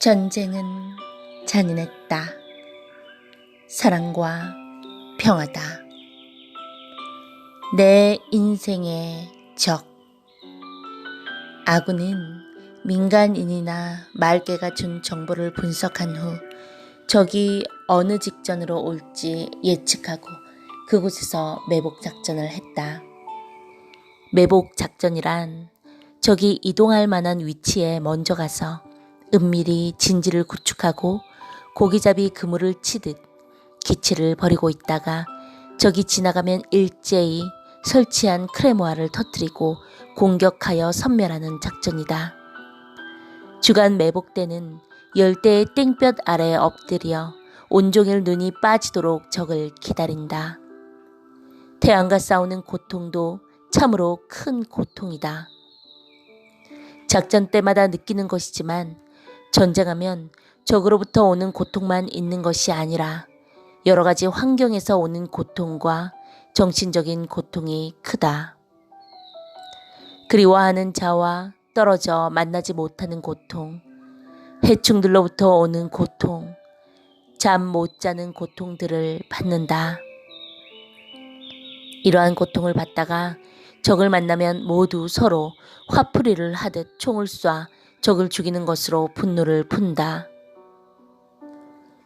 전쟁은 잔인했다. 사랑과 평화다. 내 인생의 적. 아군은 민간인이나 말개가 준 정보를 분석한 후 적이 어느 직전으로 올지 예측하고 그곳에서 매복 작전을 했다. 매복 작전이란 적이 이동할 만한 위치에 먼저 가서 은밀히 진지를 구축하고 고기잡이 그물을 치듯 기치를 벌이고 있다가 적이 지나가면 일제히 설치한 크레모아를 터뜨리고 공격하여 섬멸하는 작전이다. 주간 매복 때는 열대의 땡볕 아래에 엎드려 온종일 눈이 빠지도록 적을 기다린다. 태양과 싸우는 고통도 참으로 큰 고통이다. 작전 때마다 느끼는 것이지만 전쟁하면 적으로부터 오는 고통만 있는 것이 아니라 여러 가지 환경에서 오는 고통과 정신적인 고통이 크다. 그리워하는 자와 떨어져 만나지 못하는 고통, 해충들로부터 오는 고통, 잠 못 자는 고통들을 받는다. 이러한 고통을 받다가 적을 만나면 모두 서로 화풀이를 하듯 총을 쏴 적을 죽이는 것으로 분노를 푼다.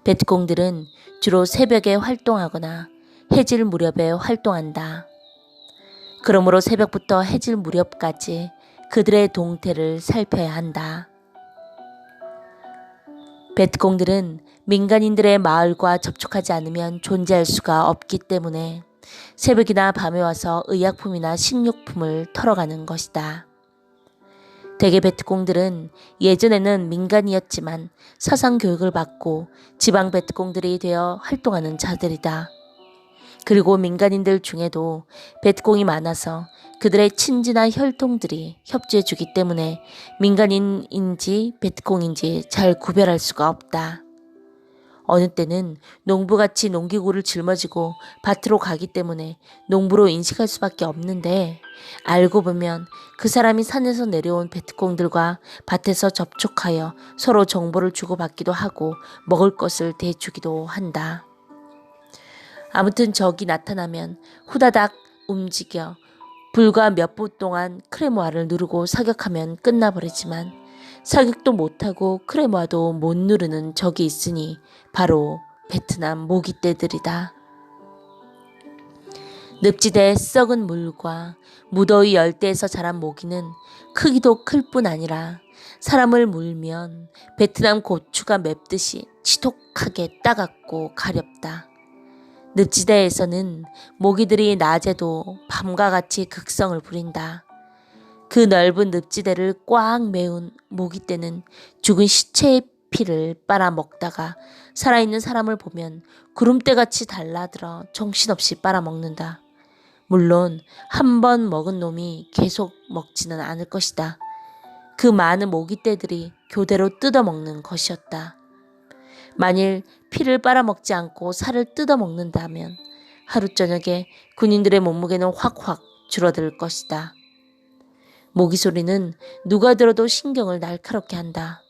베트공들은 주로 새벽에 활동하거나 해질 무렵에 활동한다. 그러므로 새벽부터 해질 무렵까지 그들의 동태를 살펴야 한다. 베트공들은 민간인들의 마을과 접촉하지 않으면 존재할 수가 없기 때문에 새벽이나 밤에 와서 의약품이나 식료품을 털어가는 것이다. 대개 베트공들은 예전에는 민간이었지만 사상 교육을 받고 지방 베트공들이 되어 활동하는 자들이다. 그리고 민간인들 중에도 베트공이 많아서 그들의 친지나 혈통들이 협조해 주기 때문에 민간인인지 베트공인지 잘 구별할 수가 없다. 어느 때는 농부같이 농기구를 짊어지고 밭으로 가기 때문에 농부로 인식할 수밖에 없는데 알고 보면 그 사람이 산에서 내려온 베트공들과 밭에서 접촉하여 서로 정보를 주고받기도 하고 먹을 것을 대주기도 한다. 아무튼 적이 나타나면 후다닥 움직여 불과 몇 분 동안 크레모아를 누르고 사격하면 끝나버리지만 사격도 못하고 크레모아도 못 누르는 적이 있으니 바로 베트남 모기떼들이다. 늪지대의 썩은 물과 무더위 열대에서 자란 모기는 크기도 클 뿐 아니라 사람을 물면 베트남 고추가 맵듯이 지독하게 따갑고 가렵다. 늪지대에서는 모기들이 낮에도 밤과 같이 극성을 부린다. 그 넓은 늪지대를 꽉 메운 모기떼는 죽은 시체의 피를 빨아먹다가 살아있는 사람을 보면 구름대같이 달라들어 정신없이 빨아먹는다. 물론 한 번 먹은 놈이 계속 먹지는 않을 것이다. 그 많은 모기떼들이 교대로 뜯어먹는 것이었다. 만일 피를 빨아먹지 않고 살을 뜯어먹는다면 하루 저녁에 군인들의 몸무게는 확확 줄어들 것이다. 모기 소리는 누가 들어도 신경을 날카롭게 한다.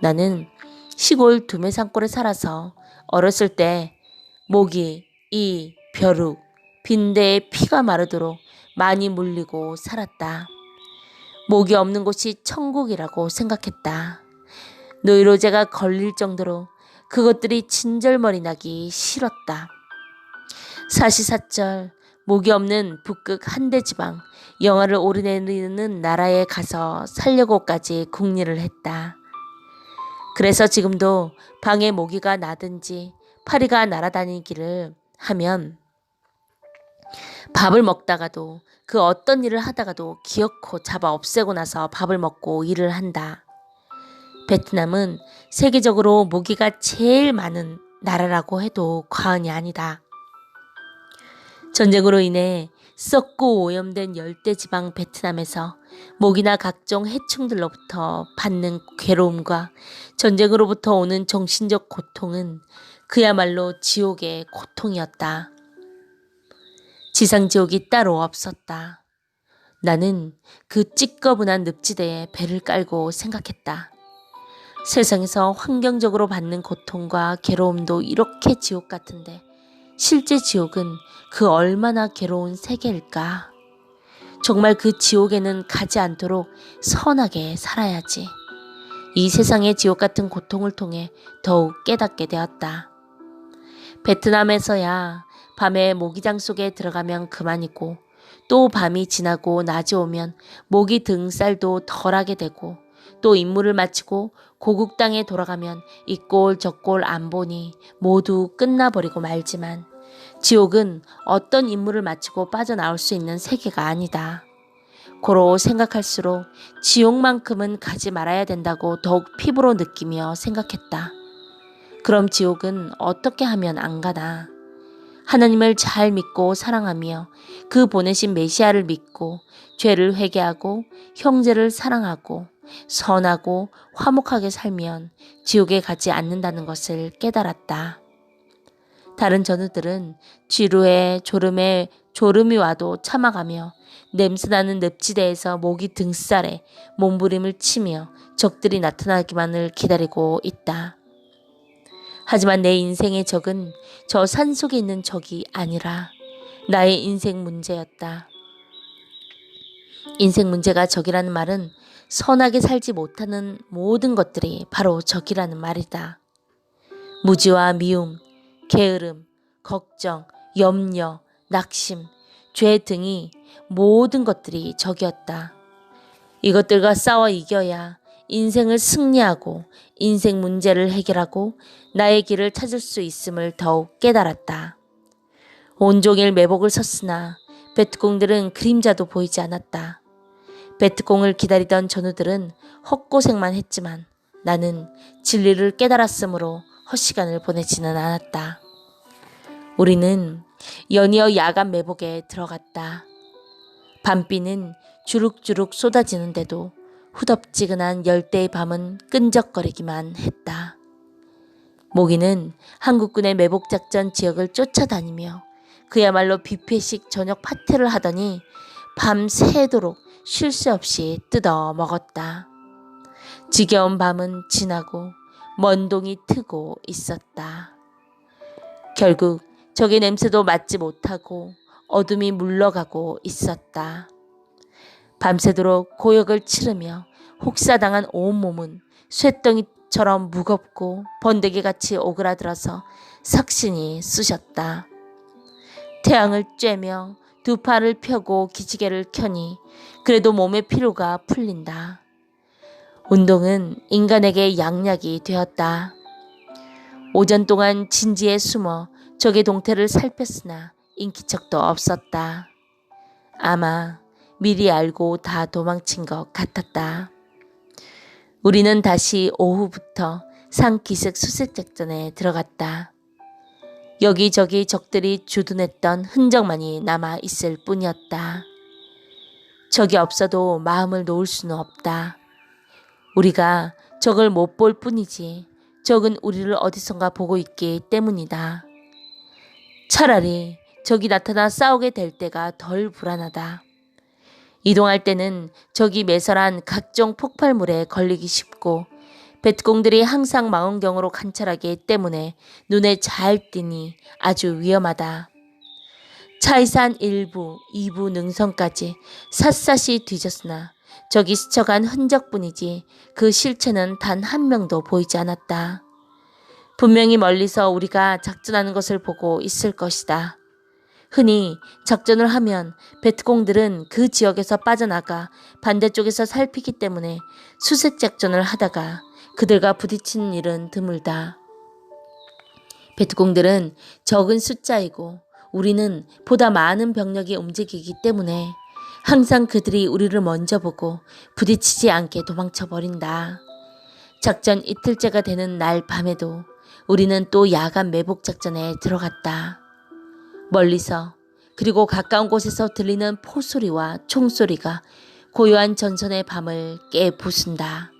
나는 시골 두메산골에 살아서 어렸을 때 모기, 이, 벼룩, 빈대에 피가 마르도록 많이 물리고 살았다. 목이 없는 곳이 천국이라고 생각했다. 노이로제가 걸릴 정도로 그것들이 진절머리 나기 싫었다. 사시사철 목이 없는 북극 한대 지방 영화를 오르내리는 나라에 가서 살려고까지 궁리를 했다. 그래서 지금도 방에 모기가 나든지 파리가 날아다니기를 하면 밥을 먹다가도 그 어떤 일을 하다가도 기어코 잡아 없애고 나서 밥을 먹고 일을 한다. 베트남은 세계적으로 모기가 제일 많은 나라라고 해도 과언이 아니다. 전쟁으로 인해 썩고 오염된 열대 지방 베트남에서 모기나 각종 해충들로부터 받는 괴로움과 전쟁으로부터 오는 정신적 고통은 그야말로 지옥의 고통이었다. 지상지옥이 따로 없었다. 나는 그 찌꺼분한 늪지대에 배를 깔고 생각했다. 세상에서 환경적으로 받는 고통과 괴로움도 이렇게 지옥 같은데 실제 지옥은 그 얼마나 괴로운 세계일까? 정말 그 지옥에는 가지 않도록 선하게 살아야지. 이 세상의 지옥 같은 고통을 통해 더욱 깨닫게 되었다. 베트남에서야 밤에 모기장 속에 들어가면 그만이고 또 밤이 지나고 낮이 오면 모기 등살도 덜하게 되고 또 임무를 마치고 고국 땅에 돌아가면 이 꼴 저 꼴 안 보니 모두 끝나버리고 말지만 지옥은 어떤 임무를 마치고 빠져나올 수 있는 세계가 아니다. 고로 생각할수록 지옥만큼은 가지 말아야 된다고 더욱 피부로 느끼며 생각했다. 그럼 지옥은 어떻게 하면 안 가나? 하나님을 잘 믿고 사랑하며 그 보내신 메시아를 믿고 죄를 회개하고 형제를 사랑하고 선하고 화목하게 살면 지옥에 가지 않는다는 것을 깨달았다. 다른 전우들은 쥐루에 졸음에 졸음이 와도 참아가며 냄새나는 늪지대에서 모기 등살에 몸부림을 치며 적들이 나타나기만을 기다리고 있다. 하지만 내 인생의 적은 저 산 속에 있는 적이 아니라 나의 인생 문제였다. 인생 문제가 적이라는 말은 선하게 살지 못하는 모든 것들이 바로 적이라는 말이다. 무지와 미움, 게으름, 걱정, 염려, 낙심, 죄 등이 모든 것들이 적이었다. 이것들과 싸워 이겨야 인생을 승리하고 인생 문제를 해결하고 나의 길을 찾을 수 있음을 더욱 깨달았다. 온종일 매복을 섰으나 베트공들은 그림자도 보이지 않았다. 베트공을 기다리던 전우들은 헛고생만 했지만 나는 진리를 깨달았으므로 헛시간을 보내지는 않았다. 우리는 연이어 야간 매복에 들어갔다. 밤비는 주룩주룩 쏟아지는데도 후덥지근한 열대의 밤은 끈적거리기만 했다. 모기는 한국군의 매복작전 지역을 쫓아다니며 그야말로 뷔페식 저녁 파티를 하더니 밤새도록 쉴 새 없이 뜯어 먹었다. 지겨운 밤은 지나고 먼동이 트고 있었다. 결국 적의 냄새도 맡지 못하고 어둠이 물러가고 있었다. 밤새도록 고역을 치르며 혹사당한 온몸은 쇠덩이처럼 무겁고 번데기같이 오그라들어서 삭신이 쑤셨다. 태양을 쬐며 두 팔을 펴고 기지개를 켜니 그래도 몸의 피로가 풀린다. 운동은 인간에게 양약이 되었다. 오전 동안 진지에 숨어 적의 동태를 살폈으나 인기척도 없었다. 아마 미리 알고 다 도망친 것 같았다. 우리는 다시 오후부터 상기슭 수색 작전에 들어갔다. 여기저기 적들이 주둔했던 흔적만이 남아 있을 뿐이었다. 적이 없어도 마음을 놓을 수는 없다. 우리가 적을 못 볼 뿐이지 적은 우리를 어디선가 보고 있기 때문이다. 차라리 적이 나타나 싸우게 될 때가 덜 불안하다. 이동할 때는 적이 매설한 각종 폭발물에 걸리기 쉽고 베트공들이 항상 망원경으로 관찰하기 때문에 눈에 잘 띄니 아주 위험하다. 차이산 1부, 2부 능선까지 샅샅이 뒤졌으나 적이 스쳐간 흔적뿐이지 그 실체는 단 한 명도 보이지 않았다. 분명히 멀리서 우리가 작전하는 것을 보고 있을 것이다. 흔히 작전을 하면 베트공들은 그 지역에서 빠져나가 반대쪽에서 살피기 때문에 수색 작전을 하다가 그들과 부딪히는 일은 드물다. 베트공들은 적은 숫자이고 우리는 보다 많은 병력이 움직이기 때문에 항상 그들이 우리를 먼저 보고 부딪히지 않게 도망쳐 버린다. 작전 이틀째가 되는 날 밤에도 우리는 또 야간 매복 작전에 들어갔다. 멀리서 그리고 가까운 곳에서 들리는 포소리와 총소리가 고요한 전선의 밤을 깨부순다.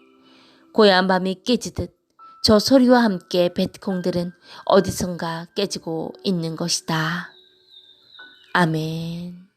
고요한 밤이 깨지듯 저 소리와 함께 베트콩들은 어디선가 깨지고 있는 것이다. 아멘.